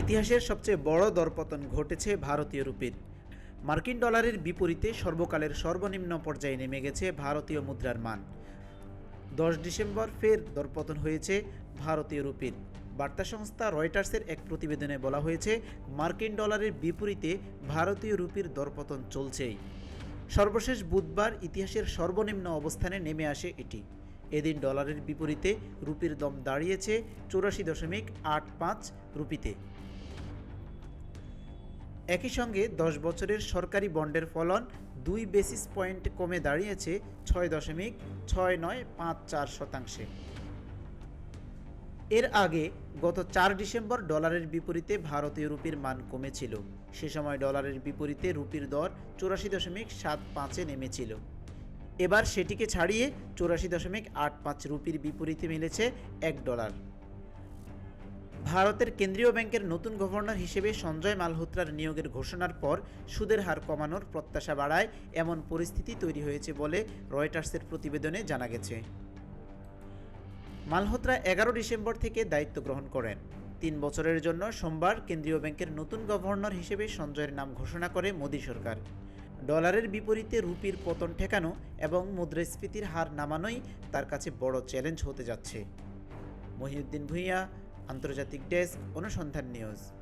ইতিহাসের সবচেয়ে বড় দরপতন ঘটেছে ভারতীয় রুপির। মার্কিন ডলারের বিপরীতে সর্বকালের সর্বনিম্ন পর্যায়ে নেমে গেছে ভারতীয় মুদ্রার মান। দশ ডিসেম্বর ফের দরপতন হয়েছে ভারতীয় রুপির। বার্তা সংস্থা রয়টার্সের এক প্রতিবেদনে বলা হয়েছে, মার্কিন ডলারের বিপরীতে ভারতীয় রুপির দরপতন চলছেই। সর্বশেষ বুধবার ইতিহাসের সর্বনিম্ন অবস্থানে নেমে আসে এটি। এদিন ডলারের বিপরীতে রুপির দম দাঁড়িয়েছে চৌরাশি দশমিক আট পাঁচ রুপিতে। একই সঙ্গে দশ বছরের সরকারি বন্ডের ফলন দুই বেসিস পয়েন্ট কমে দাঁড়িয়েছে ছয় দশমিক ছয় নয় পাঁচ চার শতাংশে। এর আগে গত চার ডিসেম্বর ডলারের বিপরীতে ভারতীয় রুপির মান কমেছিল। সে সময় ডলারের বিপরীতে রুপির দর চৌরাশি দশমিক সাত পাঁচে নেমেছিল। এবার সেটিকে ছাড়িয়ে চৌরাশি দশমিক আট পাঁচ রুপির বিপরীতে মিলেছে এক ডলার। ভারতের কেন্দ্রীয় ব্যাংকের নতুন গভর্নর হিসেবে সঞ্জয় মালহোত্রার নিয়োগের ঘোষণার পর সুদের হার কমানোর প্রত্যাশা বাড়ায় এমন পরিস্থিতি তৈরি হয়েছে বলে রয়টার্সের প্রতিবেদনে জানা গেছে। মালহোত্রা এগারো ডিসেম্বর থেকে দায়িত্ব গ্রহণ করেন। তিন বছরের জন্য সোমবার কেন্দ্রীয় ব্যাংকের নতুন গভর্নর হিসেবে সঞ্জয়ের নাম ঘোষণা করে মোদী সরকার। ডলারের বিপরীতে রুপির পতন ঠেকানো এবং মুদ্রাস্ফীতির হার নামানোই তার কাছে বড় চ্যালেঞ্জ হতে যাচ্ছে। মহিউদ্দিন ভূঁইয়া, আন্তর্জাতিক ডেস্ক, অনুসন্ধান নিউজ।